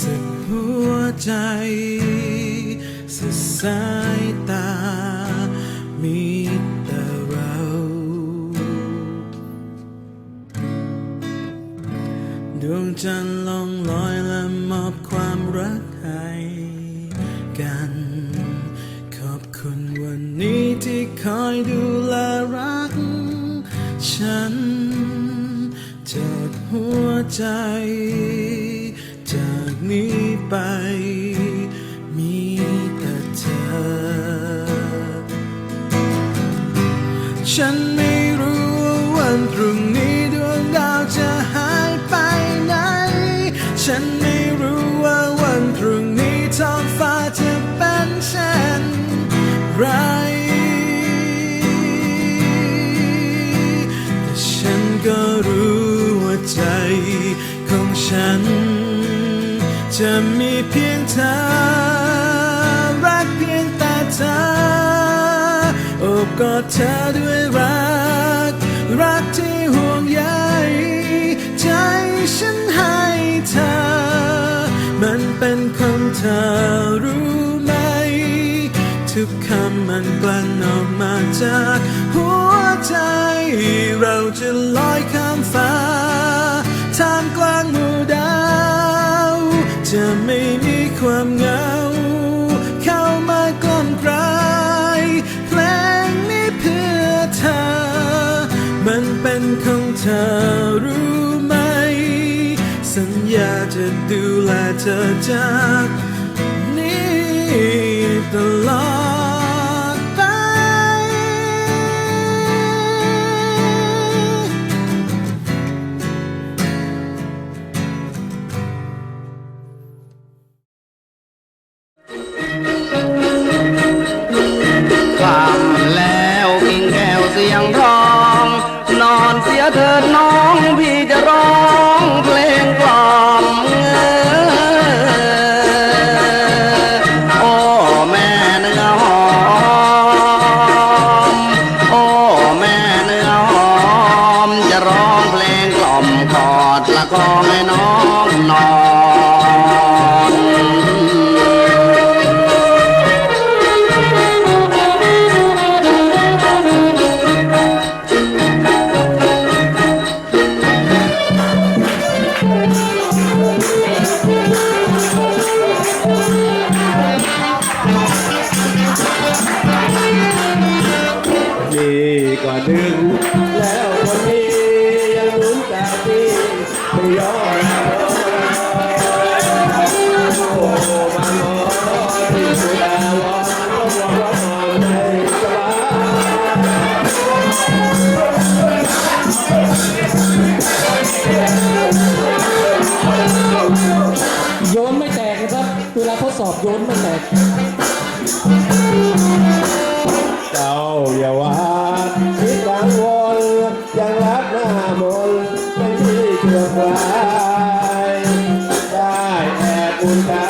สุดหัวใจ สุดสายตา มีแต่เรา ดวงจันทร์ลองลอยและมอบความรักให้กัน ขอบคุณวันนี้ที่คอยดูแลรัก ฉันจากหัวใจ จากนี้ไป มีแต่เธอ ฉันไม่รู้ว่าวันพรุ่งนี้ดวงดาวจะหายไปไหน ฉันไม่รู้ว่าวันพรุ่งนี้ท้องฟ้าจะเป็นเช่นไรแต่ฉันก็รู้ว่าใจของฉัน จะมีเพียงเธอ รักเพียงแต่เธอโอบกอดเธอด้วยรัก รักที่ห่วงใยใจฉันให้เธอ มันเป็นของเธอรู้ไหม ทุกคำมันกลั่นออกมาจากหัวใจ เราจะลอยข้ามฟ้าท่ามกลางหมู่ดาว จะไม่มีความเหงา เข้ามากล่อมกลายเพลงนี้เพื่อเธอ มันเป็นของเธอรู้ไหม สัญญาจะดูแลเธอจากนี้ตลอด งทอง นอนเสียเถิดน้อง มนไม่มีเชื่อใครได้แอบบุญตา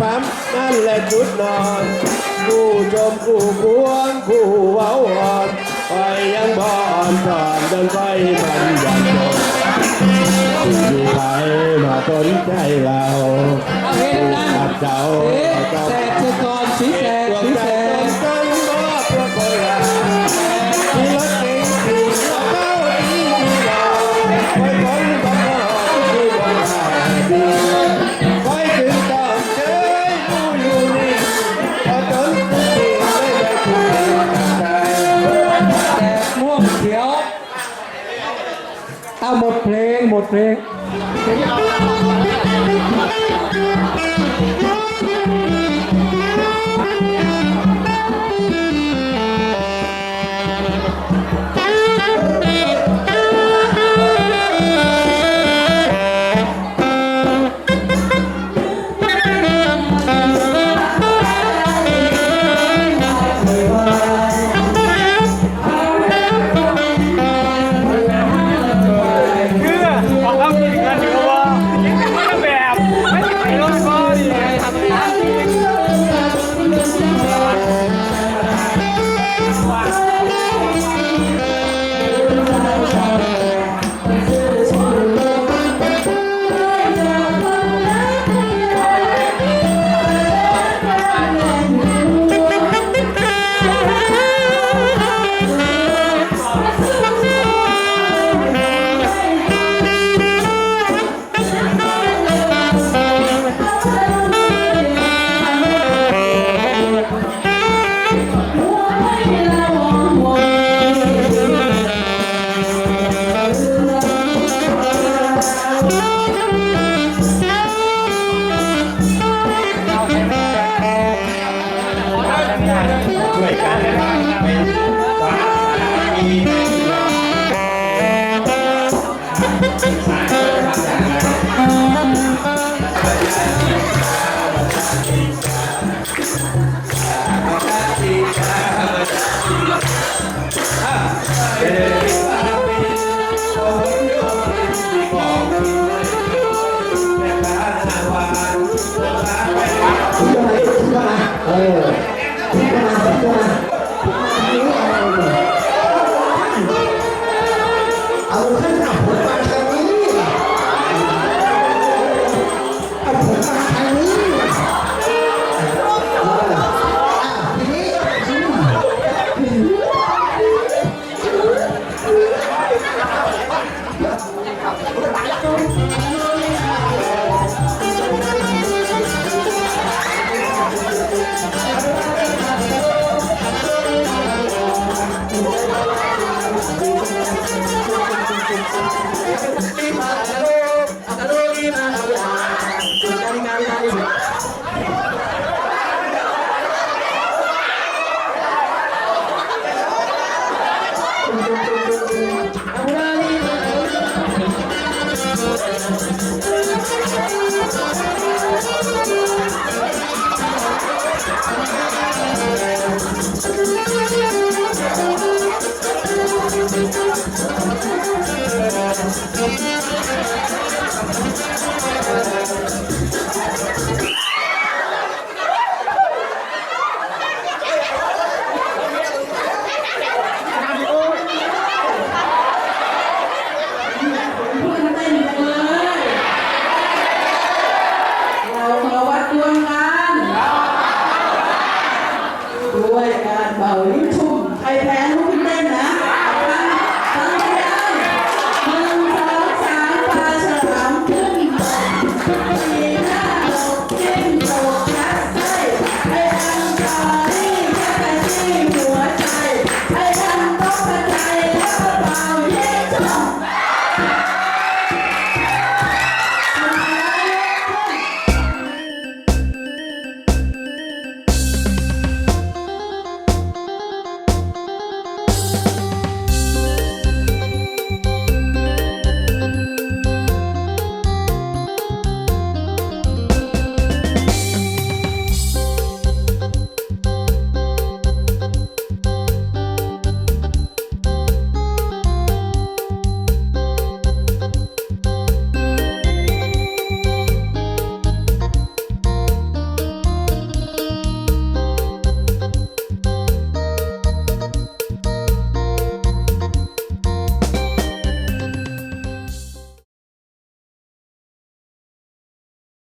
ปั๊มนั่นแหละชุดนอน ผู้ชมผู้พวงผู้เว้าอ่อนไปยังบ่อนตอนดังไฟมันยังโดนอยู่ไทยมาสนใจเราเอาเฮ้ยดังเจ้าเอ๊ะเจ้า แต่เธก่อนสีแ fue